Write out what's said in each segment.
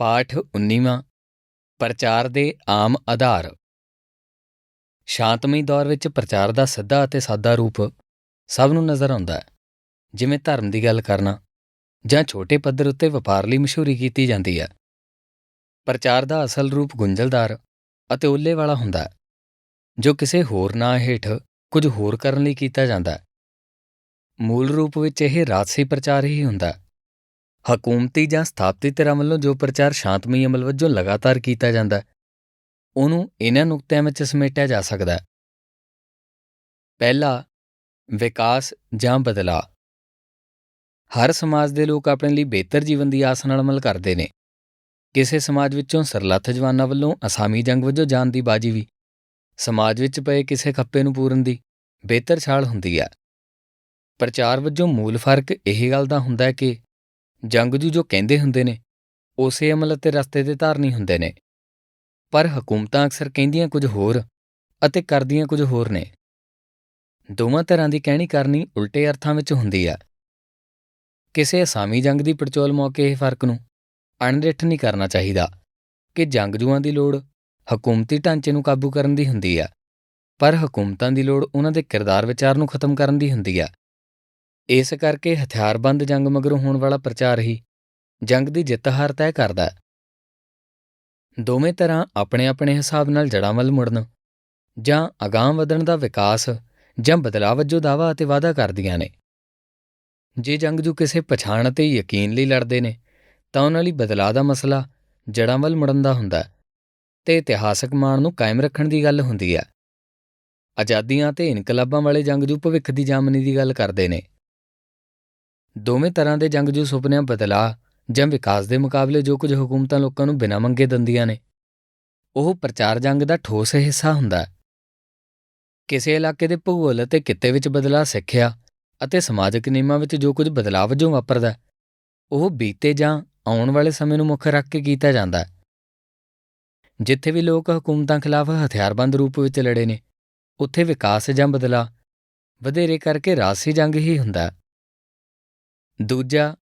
ਪਾਠ 19ਵਾਂ ਪ੍ਰਚਾਰ ਦੇ ਆਮ ਆਧਾਰ। ਸ਼ਾਂਤਮਈ ਦੌਰ ਵਿੱਚ ਪ੍ਰਚਾਰ ਦਾ ਸਿੱਧਾ ਅਤੇ ਸਾਦਾ ਰੂਪ ਸਭ ਨੂੰ ਨਜ਼ਰ ਆਉਂਦਾ ਹੈ, ਜਿਵੇਂ ਧਰਮ ਦੀ ਗੱਲ ਕਰਨਾ ਜਾਂ ਛੋਟੇ ਪੱਧਰ ਉੱਤੇ ਵਪਾਰ ਲਈ ਮਸ਼ਹੂਰੀ ਕੀਤੀ ਜਾਂਦੀ ਹੈ। ਪ੍ਰਚਾਰ ਦਾ ਅਸਲ ਰੂਪ ਗੁੰਝਲਦਾਰ ਅਤੇ ਉੱਲੇ ਵਾਲਾ ਹੁੰਦਾ ਹੈ, ਜੋ ਕਿਸੇ ਹੋਰ ਨਾਂ ਹੇਠ ਕੁਝ ਹੋਰ ਕਰਨ ਲਈ ਕੀਤਾ ਜਾਂਦਾ ਹੈ। ਮੂਲ ਰੂਪ ਵਿੱਚ ਇਹ ਰਾਜਸੀ ਪ੍ਰਚਾਰ ਹੀ ਹੁੰਦਾ ਹੈ। ਹਕੂਮਤੀ ਜਾਂ ਸਥਾਪਤੀ ਧਿਰਾਂ ਵੱਲੋਂ ਜੋ ਪ੍ਰਚਾਰ ਸ਼ਾਂਤਮਈ ਅਮਲ ਵਜੋਂ ਲਗਾਤਾਰ ਕੀਤਾ ਜਾਂਦਾ ਹੈ, ਉਹਨੂੰ ਇਹਨਾਂ ਨੁਕਤਿਆਂ ਵਿੱਚ ਸਮੇਟਿਆ ਜਾ ਸਕਦਾ ਹੈ। ਪਹਿਲਾ, ਵਿਕਾਸ ਜਾਂ ਬਦਲਾਅ। ਹਰ ਸਮਾਜ ਦੇ ਲੋਕ ਆਪਣੇ ਲਈ ਬਿਹਤਰ ਜੀਵਨ ਦੀ ਆਸ ਨਾਲ ਅਮਲ ਕਰਦੇ ਨੇ। ਕਿਸੇ ਸਮਾਜ ਵਿੱਚੋਂ ਸਰਲੱਥ ਜਵਾਨਾਂ ਵੱਲੋਂ ਅਸਾਮੀ ਜੰਗ ਵਜੋਂ ਜਾਣ ਦੀ ਬਾਜੀ ਵੀ, ਸਮਾਜ ਵਿੱਚ ਪਏ ਕਿਸੇ ਖੱਪੇ ਨੂੰ ਪੂਰਨ ਦੀ ਬਿਹਤਰ ਛਾਲ ਹੁੰਦੀ ਹੈ। ਪ੍ਰਚਾਰ ਵਜੋਂ ਮੂਲ ਫ਼ਰਕ ਇਹ ਗੱਲ ਦਾ ਹੁੰਦਾ ਹੈ ਕਿ ਜੰਗਜੂ ਜੋ ਕਹਿੰਦੇ ਹੁੰਦੇ ਨੇ, ਉਸੇ ਅਮਲ ਅਤੇ ਰਸਤੇ ਤੇ ਧਾਰਨੀ ਹੁੰਦੇ ਨੇ। ਪਰ ਹਕੂਮਤਾਂ ਅਕਸਰ ਕਹਿੰਦੀਆਂ ਕੁਝ ਹੋਰ ਅਤੇ ਕਰਦੀਆਂ ਕੁਝ ਹੋਰ ਨੇ। ਦੋਵਾਂ ਤਰ੍ਹਾਂ ਦੀ ਕਹਿਣੀ ਕਰਨੀ ਉਲਟੇ ਅਰਥਾਂ ਵਿੱਚ ਹੁੰਦੀ ਆ। ਕਿਸੇ ਅਸਾਮੀ ਜੰਗ ਦੀ ਪੜਚੋਲ ਮੌਕੇ ਇਹ ਫ਼ਰਕ ਨੂੰ ਅਣਡਿੱਠ ਨਹੀਂ ਕਰਨਾ ਚਾਹੀਦਾ ਕਿ ਜੰਗਜੂਆਂ ਦੀ ਲੋੜ ਹਕੂਮਤੀ ਢਾਂਚੇ ਨੂੰ ਕਾਬੂ ਕਰਨ ਦੀ ਹੁੰਦੀ ਆ, ਪਰ ਹਕੂਮਤਾਂ ਦੀ ਲੋੜ ਉਹਨਾਂ ਦੇ ਕਿਰਦਾਰ ਵਿਚਾਰ ਨੂੰ ਖਤਮ ਕਰਨ ਦੀ ਹੁੰਦੀ ਆ। ਇਸ ਕਰਕੇ ਹਥਿਆਰਬੰਦ ਜੰਗ ਮਗਰੋਂ ਹੋਣ ਵਾਲਾ ਪ੍ਰਚਾਰ ਹੀ ਜੰਗ ਦੀ ਜਿੱਤ ਹਾਰ ਤੈਅ ਕਰਦਾ ਦੋਵੇਂ ਤਰ੍ਹਾਂ ਆਪਣੇ ਆਪਣੇ ਹਿਸਾਬ ਨਾਲ ਜੜਾਂ ਵੱਲ ਮੁੜਨ ਜਾਂ ਅਗਾਂਹ ਵਧਣ ਦਾ ਵਿਕਾਸ ਜਾਂ ਬਦਲਾਅ ਵਜੋਂ ਦਾਵਾ ਅਤੇ ਵਾਅਦਾ ਕਰਦੀਆਂ ਨੇ। ਜੇ ਜੰਗਜੂ ਕਿਸੇ ਪਛਾਣ ਅਤੇ ਯਕੀਨ ਲਈ ਲੜਦੇ ਨੇ, ਤਾਂ ਉਹਨਾਂ ਲਈ ਬਦਲਾਅ ਦਾ ਮਸਲਾ ਜੜਾਂ ਵੱਲ ਮੁੜਨ ਦਾ ਹੁੰਦਾ ਤੇ ਇਤਿਹਾਸਕ ਮਾਣ ਨੂੰ ਕਾਇਮ ਰੱਖਣ ਦੀ ਗੱਲ ਹੁੰਦੀ ਹੈ। ਆਜ਼ਾਦੀਆਂ ਤੇ ਇਨਕਲਾਬਾਂ ਵਾਲੇ ਜੰਗਜੂ ਭਵਿੱਖ ਦੀ ਜਾਮਨੀ ਦੀ ਗੱਲ ਕਰਦੇ ਨੇ। ਦੋਵੇਂ ਤਰ੍ਹਾਂ ਦੇ ਜੰਗਜੂ ਸੁਪਨਿਆਂ ਬਦਲਾਅ ਜਾਂ ਵਿਕਾਸ ਦੇ ਮੁਕਾਬਲੇ ਜੋ ਕੁਝ ਹਕੂਮਤਾਂ ਲੋਕਾਂ ਨੂੰ ਬਿਨਾਂ ਮੰਗੇ ਦਿੰਦੀਆਂ ਨੇ, ਉਹ ਪ੍ਰਚਾਰ ਜੰਗ ਦਾ ਠੋਸ ਹਿੱਸਾ ਹੁੰਦਾ ਹੈ। ਕਿਸੇ ਇਲਾਕੇ ਦੇ ਭੂਗੋਲ ਅਤੇ ਕਿੱਤੇ ਵਿੱਚ ਬਦਲਾਅ ਸਿੱਖਿਆ ਅਤੇ ਸਮਾਜਿਕ ਨਿਯਮਾਂ ਵਿੱਚ ਜੋ ਕੁਝ ਬਦਲਾਅ ਵਜੋਂ ਵਾਪਰਦਾ ਉਹ ਬੀਤੇ ਜਾਂ ਆਉਣ ਵਾਲੇ ਸਮੇਂ ਨੂੰ ਮੁੱਖ ਰੱਖ ਕੇ ਕੀਤਾ ਜਾਂਦਾ ਹੈ। ਜਿੱਥੇ ਵੀ ਲੋਕ ਹਕੂਮਤਾਂ ਖਿਲਾਫ ਹਥਿਆਰਬੰਦ ਰੂਪ ਵਿੱਚ ਲੜੇ ਨੇ, ਉੱਥੇ ਵਿਕਾਸ ਜਾਂ ਬਦਲਾਅ ਵਧੇਰੇ ਕਰਕੇ ਰਾਜਸੀ ਜੰਗ ਹੀ ਹੁੰਦਾ ਹੈ। ਦੂਜਾ,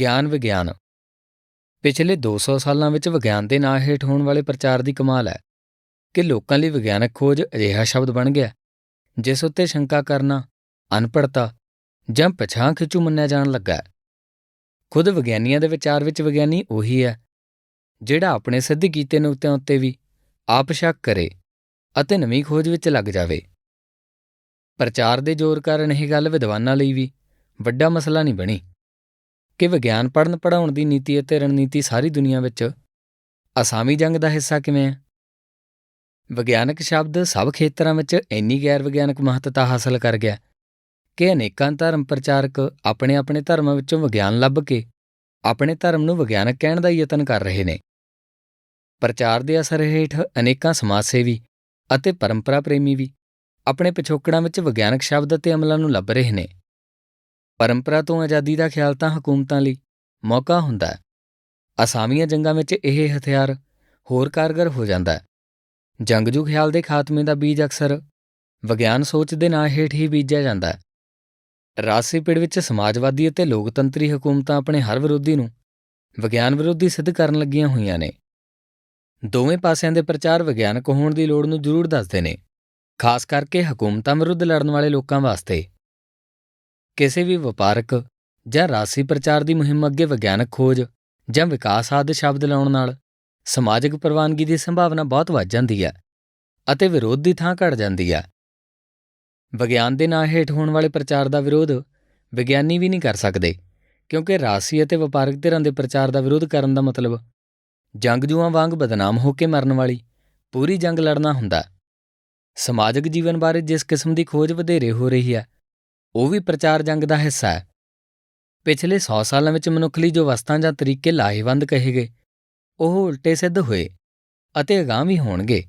ਗਿਆਨ ਵਿਗਿਆਨ। ਪਿਛਲੇ 200 ਸਾਲਾਂ ਵਿੱਚ ਵਿਗਿਆਨ ਦੇ ਨਾਂ ਹੇਠ ਹੋਣ ਵਾਲੇ ਪ੍ਰਚਾਰ ਦੀ ਕਮਾਲ ਹੈ ਕਿ ਲੋਕਾਂ ਲਈ ਵਿਗਿਆਨਕ ਖੋਜ ਅਜਿਹਾ ਸ਼ਬਦ ਬਣ ਗਿਆ, ਜਿਸ ਉੱਤੇ ਸ਼ੰਕਾ ਕਰਨਾ ਅਨਪੜਤਾ ਜਾਂ ਪਛਾਣ ਖਿੱਚੂ ਮੰਨਿਆ ਜਾਣ ਲੱਗਾ ਹੈ। ਖੁਦ ਵਿਗਿਆਨੀਆਂ ਦੇ ਵਿਚਾਰ ਵਿੱਚ ਵਿਗਿਆਨੀ ਉਹੀ ਹੈ, ਜਿਹੜਾ ਆਪਣੇ ਸਿੱਧ ਕੀਤੇ ਨੁਕਤਿਆਂ ਉੱਤੇ ਵੀ ਆਪ ਸ਼ੱਕ ਕਰੇ ਅਤੇ ਨਵੀਂ ਖੋਜ ਵਿੱਚ ਲੱਗ ਜਾਵੇ। ਪ੍ਰਚਾਰ ਦੇ ਜ਼ੋਰ ਕਾਰਨ ਇਹ ਗੱਲ ਵਿਦਵਾਨਾਂ ਲਈ ਵੀ ਵੱਡਾ ਮਸਲਾ ਨਹੀਂ ਬਣੀ। ਕਿ ਵਿਗਿਆਨ ਪੜਨ ਪੜਾਉਣ ਦੀ ਨੀਤੀ ਅਤੇ ਰਣਨੀਤੀ ਸਾਰੀ ਦੁਨੀਆ ਵਿੱਚ ਅਸਾਮੀ ਜੰਗ ਦਾ ਹਿੱਸਾ ਕਿਵੇਂ ਹੈ? ਵਿਗਿਆਨਕ ਸ਼ਬਦ ਸਭ ਖੇਤਰਾਂ ਵਿੱਚ ਇੰਨੀ ਗੈਰ ਵਿਗਿਆਨਕ ਮਹੱਤਤਾ ਹਾਸਲ ਕਰ ਗਿਆ ਕਿ ਅਨੇਕਾਂ ਧਰਮ ਪ੍ਰਚਾਰਕ ਆਪਣੇ ਆਪਣੇ ਧਰਮਾਂ ਵਿੱਚੋਂ ਵਿਗਿਆਨ ਲੱਭ ਕੇ ਆਪਣੇ ਧਰਮ ਨੂੰ ਵਿਗਿਆਨਕ ਕਹਿਣ ਦਾ ਯਤਨ ਕਰ ਰਹੇ ਨੇ। ਪ੍ਰਚਾਰ ਦੇ ਅਸਰ ਹੇਠ ਅਨੇਕਾਂ ਸਮਾਜ ਸੇਵੀ ਅਤੇ ਪਰੰਪਰਾ ਪ੍ਰੇਮੀ ਵੀ ਆਪਣੇ ਪਿਛੋਕੜਾਂ ਵਿੱਚ ਵਿਗਿਆਨਕ ਸ਼ਬਦ ਅਤੇ ਅਮਲਾਂ ਨੂੰ ਲੱਭ ਰਹੇ ਨੇ। ਪਰੰਪਰਾ ਤੋਂ ਆਜ਼ਾਦੀ ਦਾ ਖਿਆਲ ਤਾਂ ਹਕੂਮਤਾਂ ਲਈ ਮੌਕਾ ਹੁੰਦਾ ਹੈ। ਅਸਾਮੀਆਂ ਜੰਗਾਂ ਵਿੱਚ ਇਹ ਹਥਿਆਰ ਹੋਰ ਕਾਰਗਰ ਹੋ ਜਾਂਦਾ ਹੈ। ਜੰਗਜੂ ਖਿਆਲ ਦੇ ਖਾਤਮੇ ਦਾ ਬੀਜ ਅਕਸਰ ਵਿਗਿਆਨ ਸੋਚ ਦੇ ਨਾਂ ਹੇਠ ਹੀ ਬੀਜਿਆ ਜਾਂਦਾ ਹੈ। ਰਾਜਸੀ ਪਿੜ ਵਿੱਚ ਸਮਾਜਵਾਦੀ ਅਤੇ ਲੋਕਤੰਤਰੀ ਹਕੂਮਤਾਂ ਆਪਣੇ ਹਰ ਵਿਰੋਧੀ ਨੂੰ ਵਿਗਿਆਨ ਵਿਰੋਧੀ ਸਿੱਧ ਕਰਨ ਲੱਗੀਆਂ ਹੋਈਆਂ ਨੇ। ਦੋਵੇਂ ਪਾਸਿਆਂ ਦੇ ਪ੍ਰਚਾਰ ਵਿਗਿਆਨਕ ਹੋਣ ਦੀ ਲੋੜ ਨੂੰ ਜ਼ਰੂਰ ਦੱਸਦੇ ਨੇ। ਖਾਸ ਕਰਕੇ ਹਕੂਮਤਾਂ ਵਿਰੁੱਧ ਲੜਨ ਵਾਲੇ ਲੋਕਾਂ ਵਾਸਤੇ ਕਿਸੇ ਵੀ ਵਪਾਰਕ ਜਾਂ ਰਾਸੀ ਪ੍ਰਚਾਰ ਦੀ ਮੁਹਿੰਮ ਅੱਗੇ ਵਿਗਿਆਨਕ ਖੋਜ ਜਾਂ ਵਿਕਾਸ ਆਦਿ ਸ਼ਬਦ ਲਾਉਣ ਨਾਲ ਸਮਾਜਿਕ ਪ੍ਰਵਾਨਗੀ ਦੀ ਸੰਭਾਵਨਾ ਬਹੁਤ ਵੱਧ ਜਾਂਦੀ ਹੈ ਅਤੇ ਵਿਰੋਧ ਦੀ ਥਾਂ ਘਟ ਜਾਂਦੀ ਹੈ। ਵਿਗਿਆਨ ਦੇ ਨਾਂ ਹੇਠ ਹੋਣ ਵਾਲੇ ਪ੍ਰਚਾਰ ਦਾ ਵਿਰੋਧ ਵਿਗਿਆਨੀ ਵੀ ਨਹੀਂ ਕਰ ਸਕਦੇ, ਕਿਉਂਕਿ ਰਾਸੀ ਅਤੇ ਵਪਾਰਕ ਧਿਰਾਂ ਦੇ ਪ੍ਰਚਾਰ ਦਾ ਵਿਰੋਧ ਕਰਨ ਦਾ ਮਤਲਬ ਜੰਗਜੂਆਂ ਵਾਂਗ ਬਦਨਾਮ ਹੋ ਕੇ ਮਰਨ ਵਾਲੀ ਪੂਰੀ ਜੰਗ ਲੜਨਾ ਹੁੰਦਾ ਸਮਾਜਿਕ ਜੀਵਨ ਬਾਰੇ ਜਿਸ ਕਿਸਮ ਦੀ ਖੋਜ ਵਧੇਰੇ ਹੋ ਰਹੀ ਹੈ ਉਹ ਵੀ ਪ੍ਰਚਾਰ ਜੰਗ ਦਾ ਹਿੱਸਾ ਹੈ। ਪਿਛਲੇ 100 ਸਾਲਾਂ ਵਿੱਚ ਮਨੁੱਖ ਲਈ ਜੋ ਵਸਤਾਂ ਜਾਂ ਤਰੀਕੇ ਲਾਹੇਵੰਦ ਕਹੇ ਗਏ, ਉਹ ਉਲਟੇ ਸਿੱਧ ਹੋਏ ਅਤੇ ਅਗਾਂਹ ਵੀ ਹੋਣਗੇ।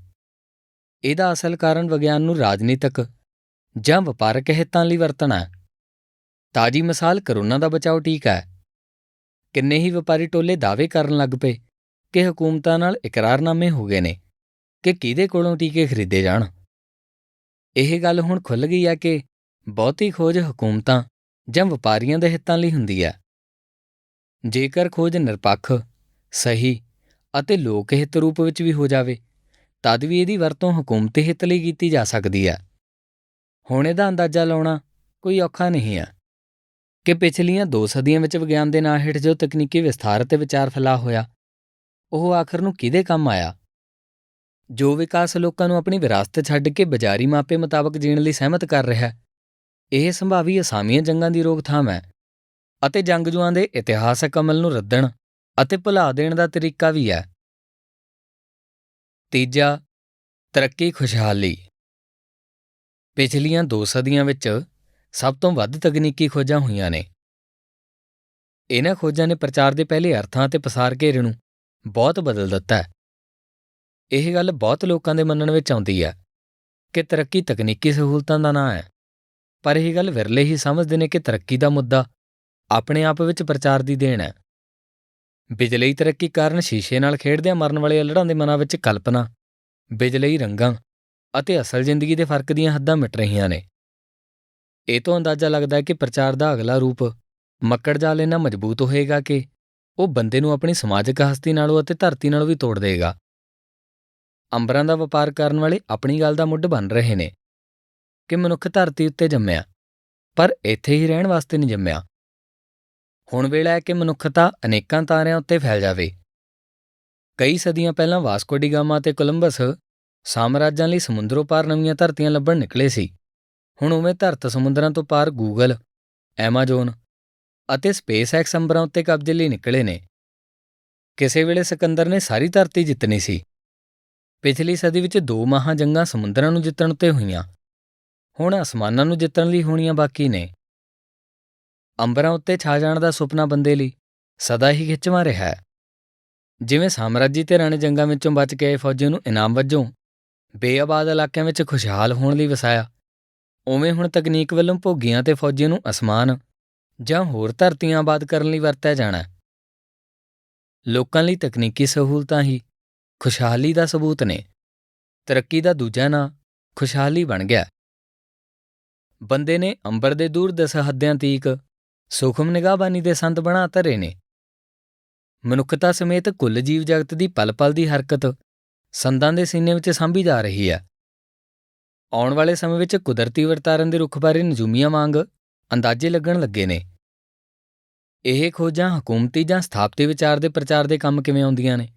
ਇਹਦਾ ਅਸਲ ਕਾਰਨ ਵਿਗਿਆਨ ਨੂੰ ਰਾਜਨੀਤਿਕ ਜਾਂ ਵਪਾਰਕ ਹਿੱਤਾਂ ਲਈ ਵਰਤਣਾ ਹੈ। ਤਾਜੀ ਮਿਸਾਲ ਕਰੋਨਾ ਦਾ ਬਚਾਓ ਟੀਕਾ ਹੈ। ਕਿੰਨੇ ਹੀ ਵਪਾਰੀ ਟੋਲੇ ਦਾਅਵੇ ਕਰਨ ਲੱਗ ਪਏ ਕਿ ਹਕੂਮਤਾਂ ਨਾਲ ਇਕਰਾਰਨਾਮੇ ਹੋ ਗਏ ਨੇ ਕਿ ਕਿਹਦੇ ਕੋਲੋਂ ਟੀਕੇ ਖਰੀਦੇ ਜਾਣ। ਇਹ ਗੱਲ ਹੁਣ ਖੁੱਲ ਗਈ ਹੈ ਕਿ ਬਹੁਤੀ ਖੋਜ ਹਕੂਮਤਾਂ ਜਾਂ ਵਪਾਰੀਆਂ ਦੇ ਹਿੱਤਾਂ ਲਈ ਹੁੰਦੀ ਹੈ। ਜੇਕਰ ਖੋਜ ਨਿਰਪੱਖ, ਸਹੀ ਅਤੇ ਲੋਕ ਹਿੱਤ ਰੂਪ ਵਿੱਚ ਵੀ ਹੋ ਜਾਵੇ, ਤਦ ਵੀ ਇਹਦੀ ਵਰਤੋਂ ਹਕੂਮਤੀ ਹਿੱਤ ਲਈ ਕੀਤੀ ਜਾ ਸਕਦੀ ਹੈ। ਹੁਣ ਇਹਦਾ ਅੰਦਾਜ਼ਾ ਲਾਉਣਾ ਕੋਈ ਔਖਾ ਨਹੀਂ ਹੈ ਕਿ ਪਿਛਲੀਆਂ ਦੋ ਸਦੀਆਂ ਵਿੱਚ ਵਿਗਿਆਨ ਦੇ ਨਾਂ ਹੇਠ ਜੋ ਤਕਨੀਕੀ ਵਿਸਥਾਰ ਅਤੇ ਵਿਚਾਰ ਫੈਲਾ ਹੋਇਆ, ਉਹ ਆਖਰ ਨੂੰ ਕਿਹਦੇ ਕੰਮ ਆਇਆ? ਜੋ ਵਿਕਾਸ ਲੋਕਾਂ ਨੂੰ ਆਪਣੀ ਵਿਰਾਸਤ ਛੱਡ ਕੇ ਬਾਜ਼ਾਰੀ ਮਾਪੇ ਮੁਤਾਬਕ ਜੀਣ ਲਈ ਸਹਿਮਤ ਕਰ ਰਿਹਾ ਹੈ ਇਹ ਸੰਭਾਵੀ ਅਸਾਮੀਆਂ ਜੰਗਾਂ ਦੀ ਰੋਕਥਾਮ ਹੈ ਅਤੇ ਜੰਗਜੂਆਂ ਦੇ ਇਤਿਹਾਸਕ ਅਮਲ ਨੂੰ ਰੱਦਣ ਅਤੇ ਭੁਲਾ ਦੇਣ ਦਾ ਤਰੀਕਾ ਵੀ ਹੈ। ਤੀਜਾ, ਤਰੱਕੀ ਖੁਸ਼ਹਾਲੀ। ਪਿਛਲੀਆਂ ਦੋ ਸਦੀਆਂ ਵਿੱਚ ਸਭ ਤੋਂ ਵੱਧ ਤਕਨੀਕੀ ਖੋਜਾਂ ਹੋਈਆਂ ਨੇ। ਇਹਨਾਂ ਖੋਜਾਂ ਨੇ ਪ੍ਰਚਾਰ ਦੇ ਪਹਿਲੇ ਅਰਥਾਂ ਅਤੇ ਪਸਾਰ ਘੇਰੇ ਨੂੰ ਬਹੁਤ ਬਦਲ ਦਿੱਤਾ ਹੈ। ਇਹ ਗੱਲ ਬਹੁਤ ਲੋਕਾਂ ਦੇ ਮੰਨਣ ਵਿੱਚ ਆਉਂਦੀ ਹੈ ਕਿ ਤਰੱਕੀ ਤਕਨੀਕੀ ਸਹੂਲਤਾਂ ਦਾ ਨਾਂ ਹੈ। ਪਰ ਇਹ ਗੱਲ ਵਿਰਲੇ ਹੀ ਸਮਝਦੇ ਨੇ ਕਿ ਤਰੱਕੀ ਦਾ ਮੁੱਦਾ ਆਪਣੇ ਆਪ ਵਿੱਚ ਪ੍ਰਚਾਰ ਦੀ ਦੇਣ ਹੈ। ਬਿਜਲਈ ਤਰੱਕੀ ਕਾਰਨ ਸ਼ੀਸ਼ੇ ਨਾਲ ਖੇਡਦਿਆਂ ਮਰਨ ਵਾਲੇ ਅਲੜਾਂ ਦੇ ਮਨਾਂ ਵਿੱਚ ਕਲਪਨਾ ਬਿਜਲਈ ਰੰਗਾਂ ਅਤੇ ਅਸਲ ਜ਼ਿੰਦਗੀ ਦੇ ਫ਼ਰਕ ਦੀਆਂ ਹੱਦਾਂ ਮਿਟ ਰਹੀਆਂ ਨੇ। ਇਹ ਤੋਂ ਅੰਦਾਜ਼ਾ ਲੱਗਦਾ ਹੈ ਕਿ ਪ੍ਰਚਾਰ ਦਾ ਅਗਲਾ ਰੂਪ ਮੱਕੜ ਜਾਲ ਇੰਨਾ ਮਜ਼ਬੂਤ ਹੋਏਗਾ ਕਿ ਉਹ ਬੰਦੇ ਨੂੰ ਆਪਣੀ ਸਮਾਜਿਕ ਹਸਤੀ ਨਾਲੋਂ ਅਤੇ ਧਰਤੀ ਨਾਲੋਂ ਵੀ ਤੋੜ ਦੇਗਾ ਅੰਬਰਾਂ ਦਾ ਵਪਾਰ ਕਰਨ ਵਾਲੇ ਆਪਣੀ ਗੱਲ ਦਾ ਮੁੱਢ ਬਣ ਰਹੇ ਨੇ। ਕਿ ਮਨੁੱਖ ਧਰਤੀ ਉੱਤੇ ਜੰਮਿਆ, ਪਰ ਇੱਥੇ ਹੀ ਰਹਿਣ ਵਾਸਤੇ ਨਹੀਂ ਜੰਮਿਆ। ਹੁਣ ਵੇਲਾ ਹੈ ਕਿ ਮਨੁੱਖਤਾ ਅਨੇਕਾਂ ਤਾਰਿਆਂ ਉੱਤੇ ਫੈਲ ਜਾਵੇ। ਕਈ ਸਦੀਆਂ ਪਹਿਲਾਂ ਵਾਸਕੋ ਡੀ ਗਾਮਾ ਤੇ ਕੋਲੰਬਸ ਸਾਮਰਾਜਾਂ ਲਈ ਸਮੁੰਦਰੋਂ ਪਾਰ ਨਵੀਆਂ ਧਰਤੀਆਂ ਲੱਭਣ ਨਿਕਲੇ ਸੀ। ਹੁਣ ਉਵੇਂ ਧਰਤ ਸਮੁੰਦਰਾਂ ਤੋਂ ਪਾਰ ਗੂਗਲ, ਐਮਾਜ਼ੋਨ ਅਤੇ ਸਪੇਸ ਐਕਸ ਅੰਬਰਾਂ ਉੱਤੇ ਕਬਜ਼ੇ ਲਈ ਨਿਕਲੇ ਨੇ। ਕਿਸੇ ਵੇਲੇ ਸਿਕੰਦਰ ਨੇ ਸਾਰੀ ਧਰਤੀ ਜਿੱਤਣੀ ਸੀ। ਪਿਛਲੀ ਸਦੀ ਵਿੱਚ ਦੋ ਮਹਾਂ ਜੰਗਾਂ ਸਮੁੰਦਰਾਂ ਨੂੰ ਜਿੱਤਣ ਉੱਤੇ ਹੋਈਆਂ। ਹੁਣ ਅਸਮਾਨਾਂ ਨੂੰ ਜਿੱਤਣ ਲਈ ਹੋਣੀਆਂ ਬਾਕੀ ਨੇ। ਅੰਬਰਾਂ ਉੱਤੇ ਛਾ ਜਾਣ ਦਾ ਸੁਪਨਾ ਬੰਦੇ ਲਈ ਸਦਾ ਹੀ ਖਿੱਚਵਾਂ ਰਿਹਾ ਹੈ। ਜਿਵੇਂ ਸਾਮਰਾਜੀ ਤੇ ਰਾਣੇ ਜੰਗਾਂ ਵਿੱਚੋਂ ਬਚ ਕੇ ਆਏ ਫੌਜੀ ਨੂੰ ਇਨਾਮ ਵਜੋਂ ਬੇਆਬਾਦ ਇਲਾਕਿਆਂ ਵਿੱਚ ਖੁਸ਼ਹਾਲ ਹੋਣ ਲਈ ਵਸਾਇਆ, ਉਵੇਂ ਹੁਣ ਤਕਨੀਕ ਵੱਲੋਂ ਭੋਗੀਆਂ ਤੇ ਫੌਜੀਆਂ ਨੂੰ ਅਸਮਾਨ ਜਾਂ ਹੋਰ ਧਰਤੀਆਂ ਆਬਾਦ ਕਰਨ ਲਈ ਵਰਤਿਆ ਜਾਣਾ ਲੋਕਾਂ ਲਈ ਤਕਨੀਕੀ ਸਹੂਲਤਾਂ ਹੀ ਖੁਸ਼ਹਾਲੀ ਦਾ ਸਬੂਤ ਨੇ। ਤਰੱਕੀ ਦਾ ਦੂਜਾ ਨਾਂ ਖੁਸ਼ਹਾਲੀ ਬਣ ਗਿਆ। ਬੰਦੇ ਨੇ ਅੰਬਰ ਦੇ ਦੂਰ ਦਸਹੱਦਿਆਂ ਤੀਕ ਸੂਖਮ ਨਿਗਾਹਬਾਨੀ ਦੇ ਸੰਤ ਬਣਾ ਧਰੇ ਨੇ। ਮਨੁੱਖਤਾ ਸਮੇਤ ਕੁੱਲ ਜੀਵ ਜਗਤ ਦੀ ਪਲ-ਪਲ ਦੀ ਹਰਕਤ ਸੰਦਾਂ ਦੇ ਸੀਨੇ ਵਿੱਚ ਸਾਂਭੀ ਜਾ ਰਹੀ ਹੈ। ਆਉਣ ਵਾਲੇ ਸਮੇਂ ਵਿੱਚ ਕੁਦਰਤੀ ਵਰਤਾਰਨ ਦੇ ਰੁੱਖ ਬਾਰੇ ਨਜੂਮੀਆਂ ਵਾਂਗ ਅੰਦਾਜ਼ੇ ਲੱਗਣ ਲੱਗੇ ਨੇ। ਇਹ ਖੋਜਾਂ ਹਕੂਮਤੀ ਜਾਂ ਸਥਾਪਤੀ ਵਿਚਾਰ ਦੇ ਪ੍ਰਚਾਰ ਦੇ ਕੰਮ ਕਿਵੇਂ ਆਉਂਦੀਆਂ ਨੇ?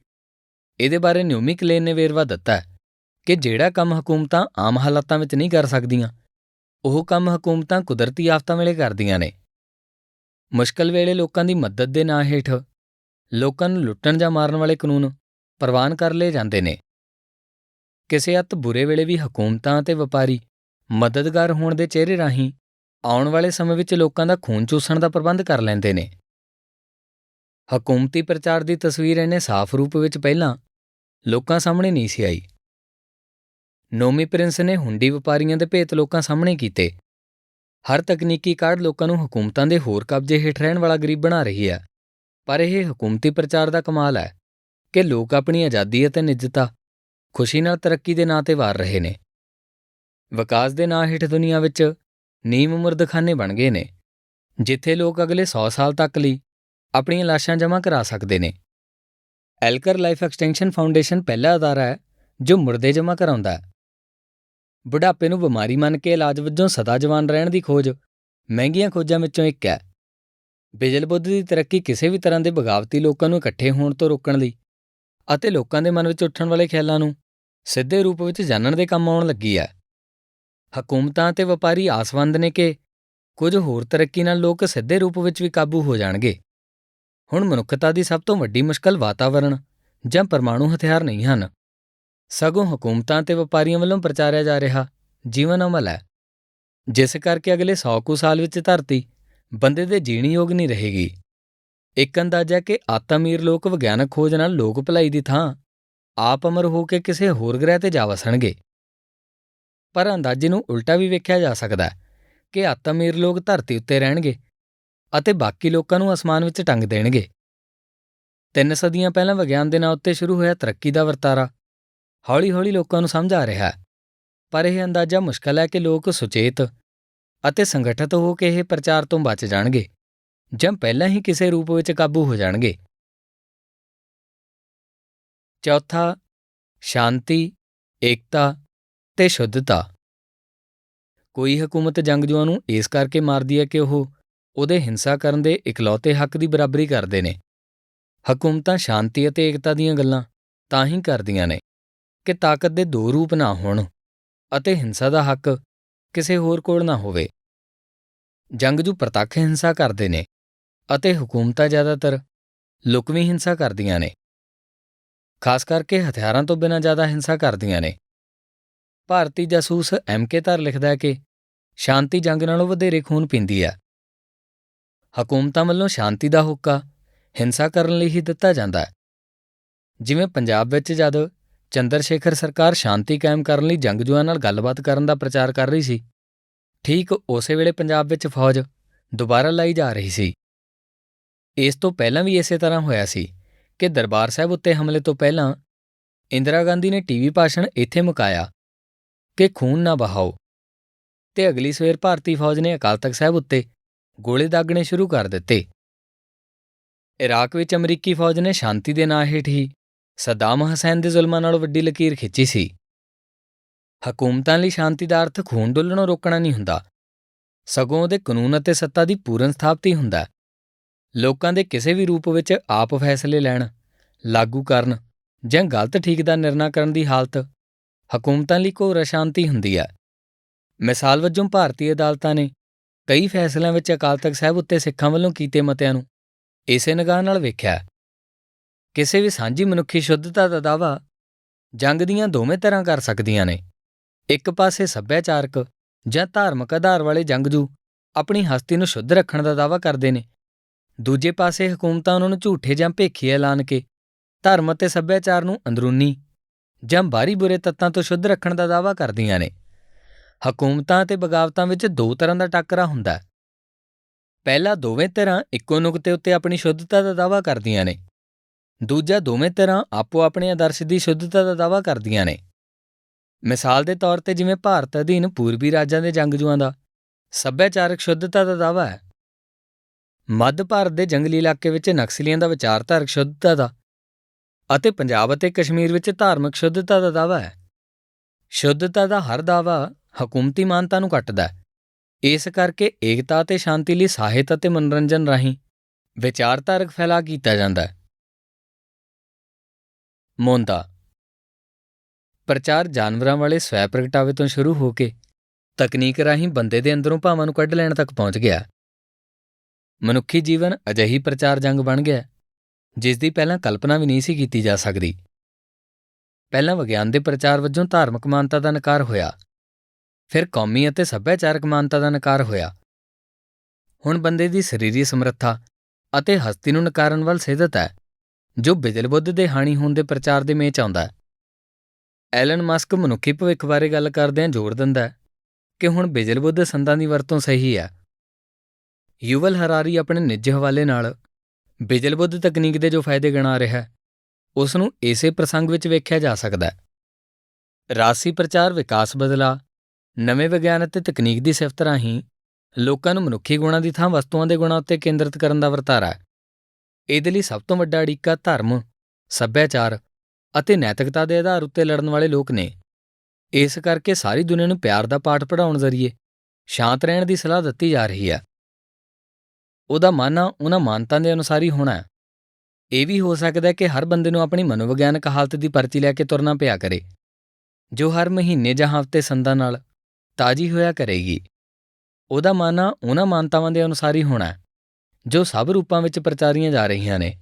ਇਹਦੇ ਬਾਰੇ ਨਿਊਮਿਕ ਲੇਨ ਨੇ ਵੇਰਵਾ ਦਿੱਤਾ ਕਿ ਜਿਹੜਾ ਕੰਮ ਹਕੂਮਤਾਂ ਆਮ ਹਾਲਾਤਾਂ ਵਿੱਚ ਨਹੀਂ ਕਰ ਸਕਦੀਆਂ ਉਹ ਕੰਮ ਹਕੂਮਤਾਂ ਕੁਦਰਤੀ ਆਫਤਾਂ ਵੇਲੇ ਕਰਦੀਆਂ ਨੇ। ਮੁਸ਼ਕਲ ਵੇਲੇ ਲੋਕਾਂ ਦੀ ਮਦਦ ਦੇ ਨਾਂ ਹੇਠ ਲੋਕਾਂ ਨੂੰ ਲੁੱਟਣ ਜਾਂ ਮਾਰਨ ਵਾਲੇ ਕਾਨੂੰਨ ਪ੍ਰਵਾਨ ਕਰ ਲਏ ਜਾਂਦੇ ਨੇ। ਕਿਸੇ ਅਤ ਬੁਰੇ ਵੇਲੇ ਵੀ ਹਕੂਮਤਾਂ ਅਤੇ ਵਪਾਰੀ ਮਦਦਗਾਰ ਹੋਣ ਦੇ ਚਿਹਰੇ ਰਾਹੀਂ ਆਉਣ ਵਾਲੇ ਸਮੇਂ ਵਿੱਚ ਲੋਕਾਂ ਦਾ ਖੂਨ ਚੂਸਣ ਦਾ ਪ੍ਰਬੰਧ ਕਰ ਲੈਂਦੇ ਨੇ। ਹਕੂਮਤੀ ਪ੍ਰਚਾਰ ਦੀ ਤਸਵੀਰ ਇਹਨੇ ਸਾਫ਼ ਰੂਪ ਵਿੱਚ ਪਹਿਲਾਂ ਲੋਕਾਂ ਸਾਹਮਣੇ ਨਹੀਂ ਸੀ ਆਈ। ਨੋਮੀ ਪ੍ਰਿੰਸ ਨੇ ਹੁੰਡੀ ਵਪਾਰੀਆਂ ਦੇ ਭੇਤ ਲੋਕਾਂ ਸਾਹਮਣੇ ਕੀਤੇ। ਹਰ ਤਕਨੀਕੀ ਕਾਢ ਲੋਕਾਂ ਨੂੰ ਹਕੂਮਤਾਂ ਦੇ ਹੋਰ ਕਬਜ਼ੇ ਹੇਠ ਰਹਿਣ ਵਾਲਾ ਗਰੀਬ ਬਣਾ ਰਹੀ ਹੈ। ਪਰ ਇਹ ਹਕੂਮਤੀ ਪ੍ਰਚਾਰ ਦਾ ਕਮਾਲ ਹੈ ਕਿ ਲੋਕ ਆਪਣੀ ਆਜ਼ਾਦੀ ਅਤੇ ਨਿੱਜਤਾ ਖੁਸ਼ੀ ਨਾਲ ਤਰੱਕੀ ਦੇ ਨਾਂ ਤੇ ਵਾਰ ਰਹੇ ਨੇ। ਵਿਕਾਸ ਦੇ ਨਾਂ ਹੇਠ ਦੁਨੀਆ ਵਿੱਚ ਨੀਮ ਮੁਰਦਖਾਨੇ ਬਣ ਗਏ ਨੇ, ਜਿੱਥੇ ਲੋਕ ਅਗਲੇ 100 ਸਾਲ ਤੱਕ ਲਈ ਆਪਣੀਆਂ ਲਾਸ਼ਾਂ ਜਮ੍ਹਾਂ ਕਰਾ ਸਕਦੇ ਨੇ। ਐਲਕਰ ਲਾਈਫ ਐਕਸਟੈਂਸ਼ਨ ਫਾਊਂਡੇਸ਼ਨ ਪਹਿਲਾ ਅਦਾਰਾ ਹੈ ਜੋ ਮੁਰਦੇ ਜਮ੍ਹਾਂ ਕਰਾਉਂਦਾ ਹੈ। ਬੁਢਾਪੇ ਨੂੰ ਬਿਮਾਰੀ ਮੰਨ ਕੇ ਇਲਾਜ ਵਜੋਂ ਸਦਾ ਜਵਾਨ ਰਹਿਣ ਦੀ ਖੋਜ। ਮਹਿੰਗੀਆਂ ਖੋਜਾਂ ਵਿੱਚੋਂ ਇੱਕ ਹੈ। ਬਿਜਲ ਬੁੱਧ ਦੀ ਤਰੱਕੀ ਕਿਸੇ ਵੀ ਤਰ੍ਹਾਂ ਦੇ ਬਗਾਵਤੀ ਲੋਕਾਂ ਨੂੰ ਇਕੱਠੇ ਹੋਣ ਤੋਂ ਰੋਕਣ ਲਈ ਅਤੇ ਲੋਕਾਂ ਦੇ ਮਨ ਵਿੱਚ ਉੱਠਣ ਵਾਲੇ ਖਿਆਲਾਂ ਨੂੰ ਸਿੱਧੇ ਰੂਪ ਵਿੱਚ ਜਾਣਨ ਦੇ ਕੰਮ ਆਉਣ ਲੱਗੀ ਹੈ। ਹਕੂਮਤਾਂ ਤੇ ਵਪਾਰੀ ਆਸਵੰਦ ਨੇ ਕਿ ਕੁਝ ਹੋਰ ਤਰੱਕੀ ਨਾਲ ਲੋਕ ਸਿੱਧੇ ਰੂਪ ਵਿੱਚ ਵੀ ਕਾਬੂ ਹੋ ਜਾਣਗੇ। ਹੁਣ ਮਨੁੱਖਤਾ ਦੀ ਸਭ ਤੋਂ ਵੱਡੀ ਮੁਸ਼ਕਲ ਵਾਤਾਵਰਣ ਜਾਂ ਪਰਮਾਣੂ ਹਥਿਆਰ ਨਹੀਂ ਹਨ। ਸਗੋਂ ਹਕੂਮਤਾਂ ਤੇ ਵਪਾਰੀਆਂ ਵੱਲੋਂ ਪ੍ਰਚਾਰਿਆ ਜਾ ਰਿਹਾ ਜੀਵਨ ਅਮਲ ਹੈ। ਜਿਸ ਕਰਕੇ ਅਗਲੇ 100 ਕੁ ਸਾਲ ਵਿੱਚ ਧਰਤੀ ਬੰਦੇ ਦੇ ਜੀਣ ਯੋਗ ਨਹੀਂ ਰਹੇਗੀ। ਇੱਕ ਅੰਦਾਜ਼ਾ ਕਿ ਆਤਮੀਰ ਲੋਕ ਵਿਗਿਆਨਕ ਖੋਜ ਨਾਲ ਲੋਕ ਭਲਾਈ ਦੀ ਥਾਂ ਆਪ ਅਮਰ ਹੋ ਕੇ ਕਿਸੇ ਹੋਰ ਗ੍ਰਹਿ ਤੇ ਜਾ ਵਸਣਗੇ। ਪਰ ਅੰਦਾਜ਼ੇ ਨੂੰ ਉਲਟਾ ਵੀ ਵੇਖਿਆ ਜਾ ਸਕਦਾ ਹੈ ਕਿ ਆਤਮੀਰ ਲੋਕ ਧਰਤੀ ਉੱਤੇ ਰਹਿਣਗੇ ਅਤੇ ਬਾਕੀ ਲੋਕਾਂ ਨੂੰ ਅਸਮਾਨ ਵਿੱਚ ਟੰਗ ਦੇਣਗੇ। ਤਿੰਨ ਸਦੀਆਂ ਪਹਿਲਾਂ ਵਿਗਿਆਨ ਦੇ ਨਾਂ ਉੱਤੇ ਸ਼ੁਰੂ ਹੋਇਆ ਤਰੱਕੀ ਦਾ ਵਰਤਾਰਾ। ਹੌਲੀ-ਹੌਲੀ ਲੋਕਾਂ ਨੂੰ ਸਮਝ ਆ ਰਿਹਾ ਹੈ। ਪਰ ਇਹ ਅੰਦਾਜ਼ਾ ਮੁਸ਼ਕਲ ਹੈ ਕਿ ਲੋਕ ਸੁਚੇਤ ਅਤੇ ਸੰਗਠਿਤ ਹੋ ਕੇ ਇਹ ਪ੍ਰਚਾਰ ਤੋਂ ਬਚ ਜਾਣਗੇ। ਜਾਂ ਪਹਿਲਾਂ ਹੀ ਕਿਸੇ ਰੂਪ ਵਿੱਚ ਕਾਬੂ ਹੋ ਜਾਣਗੇ। ਚੌਥਾ, ਸ਼ਾਂਤੀ, ਏਕਤਾ ਤੇ ਸ਼ੁੱਧਤਾ। ਕੋਈ ਹਕੂਮਤ ਜੰਗਜੂਆਂ ਨੂੰ ਇਸ ਕਰਕੇ ਮਾਰਦੀ ਹੈ ਕਿ ਉਹ ਉਹਦੇ ਹਿੰਸਾ ਕਰਨ ਦੇ ਇਕਲੌਤੇ ਹੱਕ ਦੀ ਬਰਾਬਰੀ ਕਰਦੇ ਨੇ। ਹਕੂਮਤਾਂ ਸ਼ਾਂਤੀ ਅਤੇ ਏਕਤਾ ਦੀਆਂ ਗੱਲਾਂ ਤਾਂ ਹੀ ਕਰਦੀਆਂ ਨੇ। ਕਿ ਤਾਕਤ ਦੇ ਦੋ ਰੂਪ ਨਾ ਹੋਣ ਅਤੇ ਹਿੰਸਾ ਦਾ ਹੱਕ ਕਿਸੇ ਹੋਰ ਕੋਲ ਨਾ ਹੋਵੇ। ਜੰਗਜੂ ਪ੍ਰਤੱਖ ਹਿੰਸਾ ਕਰਦੇ ਨੇ ਅਤੇ ਹਕੂਮਤਾਂ ਜ਼ਿਆਦਾਤਰ ਲੁਕਵੀਂ ਹਿੰਸਾ ਕਰਦੀਆਂ ਨੇ। ਖਾਸ ਕਰਕੇ ਹਥਿਆਰਾਂ ਤੋਂ ਬਿਨਾਂ ਜ਼ਿਆਦਾ ਹਿੰਸਾ ਕਰਦੀਆਂ ਨੇ। ਭਾਰਤੀ ਜਾਸੂਸ ਐਮਕੇ ਧਰ ਲਿਖਦਾ ਹੈ ਕਿ ਸ਼ਾਂਤੀ ਜੰਗ ਨਾਲੋਂ ਵਧੇਰੇ ਖੂਨ ਪੀਂਦੀ ਹੈ। ਹਕੂਮਤਾਂ ਵੱਲੋਂ ਸ਼ਾਂਤੀ ਦਾ ਹੁੱਕਾ ਹਿੰਸਾ ਕਰਨ ਲਈ ਹੀ ਦਿੱਤਾ ਜਾਂਦਾ ਹੈ। ਜਿਵੇਂ ਪੰਜਾਬ ਵਿੱਚ ਜਦ ਚੰਦਰ ਸ਼ੇਖਰ ਸਰਕਾਰ ਸ਼ਾਂਤੀ ਕਾਇਮ ਕਰਨ ਲਈ ਜੰਗਜੂਆਂ ਨਾਲ ਗੱਲਬਾਤ ਕਰਨ ਦਾ ਪ੍ਰਚਾਰ ਕਰ ਰਹੀ ਸੀ। ਠੀਕ ਉਸੇ ਵੇਲੇ ਪੰਜਾਬ ਵਿੱਚ ਫੌਜ ਦੁਬਾਰਾ ਲਾਈ ਜਾ ਰਹੀ ਸੀ। ਇਸ ਤੋਂ ਪਹਿਲਾਂ ਵੀ ਇਸੇ ਤਰ੍ਹਾਂ ਹੋਇਆ ਸੀ ਕਿ ਦਰਬਾਰ ਸਾਹਿਬ ਉੱਤੇ ਹਮਲੇ ਤੋਂ ਪਹਿਲਾਂ ਇੰਦਰਾ ਗਾਂਧੀ ਨੇ ਟੀਵੀ ਭਾਸ਼ਣ ਇੱਥੇ ਮੁਕਾਇਆ ਕਿ ਖੂਨ ਨਾ ਬਹਾਓ ਤੇ ਅਗਲੀ ਸਵੇਰ ਭਾਰਤੀ ਫੌਜ ਨੇ ਅਕਾਲ ਤਖਤ ਸਾਹਿਬ ਉੱਤੇ ਗੋਲੇ ਦਾਗਣੇ ਸ਼ੁਰੂ ਕਰ ਦਿੱਤੇ। ਇਰਾਕ ਵਿੱਚ ਅਮਰੀਕੀ ਫੌਜ ਨੇ ਸ਼ਾਂਤੀ ਦੇ ਨਾਂ ਹੇਠ ਹੀ ਸਦਾਮ ਹਸੈਨ ਦੇ ਜ਼ੁਲਮਾਂ ਨਾਲੋਂ ਵੱਡੀ ਲਕੀਰ ਖਿੱਚੀ ਸੀ। ਹਕੂਮਤਾਂ ਲਈ ਸ਼ਾਂਤੀ ਦਾ ਅਰਥ ਖੂਨ ਡੁੱਲਣੋਂ ਰੋਕਣਾ ਨਹੀਂ ਹੁੰਦਾ। ਸਗੋਂ ਉਹਦੇ ਕਾਨੂੰਨ ਅਤੇ ਸੱਤਾ ਦੀ ਪੂਰਨ ਸਥਾਪਤੀ ਹੁੰਦਾ ਲੋਕਾਂ ਦੇ ਕਿਸੇ ਵੀ ਰੂਪ ਵਿੱਚ ਆਪ ਫੈਸਲੇ ਲੈਣ, ਲਾਗੂ ਕਰਨ ਜਾਂ ਗਲਤ ਠੀਕ ਦਾ ਨਿਰਣਾ ਕਰਨ ਦੀ ਹਾਲਤ ਹਕੂਮਤਾਂ ਲਈ ਘੋਰ ਅਸ਼ਾਂਤੀ ਹੁੰਦੀ ਹੈ। ਮਿਸਾਲ ਵਜੋਂ ਭਾਰਤੀ ਅਦਾਲਤਾਂ ਨੇ ਕਈ ਫੈਸਲਿਆਂ ਵਿੱਚ ਅਕਾਲ ਤਖਤ ਸਾਹਿਬ ਉੱਤੇ ਸਿੱਖਾਂ ਵੱਲੋਂ ਕੀਤੇ ਮਤਿਆਂ ਨੂੰ ਇਸੇ ਨਿਗਾਹ ਨਾਲ ਵੇਖਿਆ। ਕਿਸੇ ਵੀ ਸਾਂਝੀ ਮਨੁੱਖੀ ਸ਼ੁੱਧਤਾ ਦਾ ਦਾਵਾ ਜੰਗ ਦੀਆਂ ਦੋਵੇਂ ਤਰ੍ਹਾਂ ਕਰ ਸਕਦੀਆਂ ਨੇ। ਇੱਕ ਪਾਸੇ ਸੱਭਿਆਚਾਰਕ ਜਾਂ ਧਾਰਮਿਕ ਆਧਾਰ ਵਾਲੇ ਜੰਗਜੂ ਆਪਣੀ ਹਸਤੀ ਨੂੰ ਸ਼ੁੱਧ ਰੱਖਣ ਦਾ ਦਾਵਾ ਕਰਦੇ ਨੇ। ਦੂਜੇ ਪਾਸੇ ਹਕੂਮਤਾਂ ਉਹਨਾਂ ਨੂੰ ਝੂਠੇ ਜਾਂ ਭੇਖੀ ਐਲਾਨ ਕੇ ਧਰਮ ਅਤੇ ਸੱਭਿਆਚਾਰ ਨੂੰ ਅੰਦਰੂਨੀ ਜਾਂ ਬਾਹਰੀ ਬੁਰੇ ਤੱਤਾਂ ਤੋਂ ਸ਼ੁੱਧ ਰੱਖਣ ਦਾ ਦਾਵਾ ਕਰਦੀਆਂ ਨੇ। ਹਕੂਮਤਾਂ ਅਤੇ ਬਗਾਵਤਾਂ ਵਿੱਚ ਦੋ ਤਰ੍ਹਾਂ ਦਾ ਟੱਕਰਾ ਹੁੰਦਾ ਪਹਿਲਾ ਦੋਵੇਂ ਤਰ੍ਹਾਂ ਇੱਕੋ ਨੁਕਤੇ ਉੱਤੇ ਆਪਣੀ ਸ਼ੁੱਧਤਾ ਦਾ ਦਾਵਾ ਕਰਦੀਆਂ ਨੇ। ਦੂਜਾ ਦੋਵੇਂ ਤਰ੍ਹਾਂ ਆਪੋ ਆਪਣੇ ਆਦਰਸ਼ ਦੀ ਸ਼ੁੱਧਤਾ ਦਾ ਦਾਅਵਾ ਕਰਦੀਆਂ ਨੇ। ਮਿਸਾਲ ਦੇ ਤੌਰ ਤੇ ਜਿਵੇਂ ਭਾਰਤ ਅਧੀਨ ਪੂਰਬੀ ਰਾਜਾਂ ਦੇ ਜੰਗਜੂਆਂ ਦਾ ਸੱਭਿਆਚਾਰਕ ਸ਼ੁੱਧਤਾ ਦਾ ਦਾਅਵਾ ਹੈ। ਮੱਧ ਭਾਰਤ ਦੇ ਜੰਗਲੀ ਇਲਾਕੇ ਵਿੱਚ ਨਕਸਲੀਆਂ ਦਾ ਵਿਚਾਰਧਾਰਕ ਸ਼ੁੱਧਤਾ ਦਾ ਅਤੇ ਪੰਜਾਬ ਅਤੇ ਕਸ਼ਮੀਰ ਵਿੱਚ ਧਾਰਮਿਕ ਸ਼ੁੱਧਤਾ ਦਾ ਦਾਅਵਾ ਹੈ। ਸ਼ੁੱਧਤਾ ਦਾ ਹਰ ਦਾਅਵਾ ਹਕੂਮਤੀ ਮਾਨਤਾ ਨੂੰ ਕੱਟਦਾ ਹੈ। ਇਸ ਕਰਕੇ ਏਕਤਾ ਅਤੇ ਸ਼ਾਂਤੀ ਲਈ ਸਾਹਿਤ ਅਤੇ ਮਨੋਰੰਜਨ ਰਾਹੀਂ ਵਿਚਾਰਧਾਰਕ ਫੈਲਾ ਕੀਤਾ ਜਾਂਦਾ ਹੈ। ਮੋਂਦਾ। ਪ੍ਰਚਾਰ ਜਾਨਵਰਾਂ ਵਾਲੇ ਸਵੈ ਪ੍ਰਗਟਾਵੇ ਤੋਂ ਸ਼ੁਰੂ ਹੋ ਕੇ ਤਕਨੀਕ ਰਾਹੀਂ ਬੰਦੇ ਦੇ ਅੰਦਰੋਂ ਭਾਵਾਂ ਨੂੰ ਕੱਢ ਲੈਣ ਤੱਕ ਪਹੁੰਚ ਗਿਆ। ਮਨੁੱਖੀ ਜੀਵਨ ਅਜਿਹੀ ਪ੍ਰਚਾਰ ਜੰਗ ਬਣ ਗਿਆ, ਜਿਸ ਦੀ ਪਹਿਲਾਂ ਕਲਪਨਾ ਵੀ ਨਹੀਂ ਸੀ ਕੀਤੀ ਜਾ ਸਕਦੀ। ਪਹਿਲਾਂ ਵਿਗਿਆਨ ਦੇ ਪ੍ਰਚਾਰ ਵਜੋਂ ਧਾਰਮਿਕ ਮਾਨਤਾ ਦਾ ਨਕਾਰ ਹੋਇਆ, ਫਿਰ ਕੌਮੀ ਅਤੇ ਸੱਭਿਆਚਾਰਕ ਮਾਨਤਾ ਦਾ ਨਕਾਰ ਹੋਇਆ। ਹੁਣ ਬੰਦੇ ਦੀ ਸਰੀਰੀ ਸਮਰੱਥਾ ਅਤੇ ਹਸਤੀ ਨੂੰ ਨਕਾਰਨ ਵੱਲ ਸਿੱਧਤ ਹੈ। ਜੋ ਬਿਜਲ ਬੁੱਧ ਦੇ ਹਾਣੀ ਹੋਣ ਦੇ ਪ੍ਰਚਾਰ ਦੇ ਮੇਚ ਆਉਂਦਾ ਹੈ। ਐਲਨ ਮਸਕ ਮਨੁੱਖੀ ਭਵਿੱਖ ਬਾਰੇ ਗੱਲ ਕਰਦਿਆਂ ਜ਼ੋਰ ਦਿੰਦਾ ਹੈ ਕਿ ਹੁਣ ਬਿਜਲ ਬੁੱਧ ਸੰਦਾਂ ਦੀ ਵਰਤੋਂ ਸਹੀ ਹੈ। ਯੂਵਲ ਹਰਾਰੀ ਆਪਣੇ ਨਿੱਜ ਹਵਾਲੇ ਨਾਲ ਬਿਜਲ ਬੁੱਧ ਤਕਨੀਕ ਦੇ ਜੋ ਫਾਇਦੇ ਗਿਣਾ ਰਿਹਾ ਹੈ ਉਸ ਨੂੰ ਇਸੇ ਪ੍ਰਸੰਗ ਵਿੱਚ ਵੇਖਿਆ ਜਾ ਸਕਦਾ ਹੈ। ਰਾਸੀ ਪ੍ਰਚਾਰ ਵਿਕਾਸ ਬਦਲਾ, ਨਵੇਂ ਵਿਗਿਆਨ ਅਤੇ ਤਕਨੀਕ ਦੀ ਸਿਫਤ ਰਾਹੀਂ ਲੋਕਾਂ ਨੂੰ ਮਨੁੱਖੀ ਗੁਣਾਂ ਦੀ ਥਾਂ ਵਸਤੂਆਂ ਦੇ ਗੁਣਾਂ ਉੱਤੇ ਕੇਂਦਰਿਤ ਕਰਨ ਦਾ ਵਰਤਾਰਾ ਹੈ। ਇਹਦੇ ਲਈ ਸਭ ਤੋਂ ਵੱਡਾ ਅੜਿੱਕਾ ਧਰਮ, ਸੱਭਿਆਚਾਰ ਅਤੇ ਨੈਤਿਕਤਾ ਦੇ ਆਧਾਰ ਉੱਤੇ ਲੜਨ ਵਾਲੇ ਲੋਕ ਨੇ। ਇਸ ਕਰਕੇ ਸਾਰੀ ਦੁਨੀਆ ਨੂੰ ਪਿਆਰ ਦਾ ਪਾਠ ਪੜਾਉਣ ਜ਼ਰੀਏ ਸ਼ਾਂਤ ਰਹਿਣ ਦੀ ਸਲਾਹ ਦਿੱਤੀ ਜਾ ਰਹੀ ਹੈ। ਉਹਦਾ ਮਾਨਣਾ ਉਹਨਾਂ ਮਾਨਤਾਂ ਦੇ ਅਨੁਸਾਰ ਹੀ ਹੋਣਾ ਹੈ। ਇਹ ਵੀ ਹੋ ਸਕਦਾ ਹੈ ਕਿ ਹਰ ਬੰਦੇ ਨੂੰ ਆਪਣੀ ਮਨੋਵਿਗਿਆਨਕ ਹਾਲਤ ਦੀ ਪਰਚੀ ਲੈ ਕੇ ਤੁਰਨਾ ਪਿਆ ਕਰੇ, ਜੋ ਹਰ ਮਹੀਨੇ ਜਾਂ ਹਫ਼ਤੇ ਸੰਦਾਂ ਨਾਲ ਤਾਜੀ ਹੋਇਆ ਕਰੇਗੀ। ਉਹਦਾ ਮਾਨਣਾ ਉਹਨਾਂ ਮਾਨਤਾਵਾਂ ਦੇ ਅਨੁਸਾਰ ਹੀ ਹੋਣਾ ਹੈ। ਜੋ ਸਭ ਰੂਪਾਂ ਵਿੱਚ ਪ੍ਰਚਾਰੀਆਂ ਜਾ ਰਹੀਆਂ ਨੇ।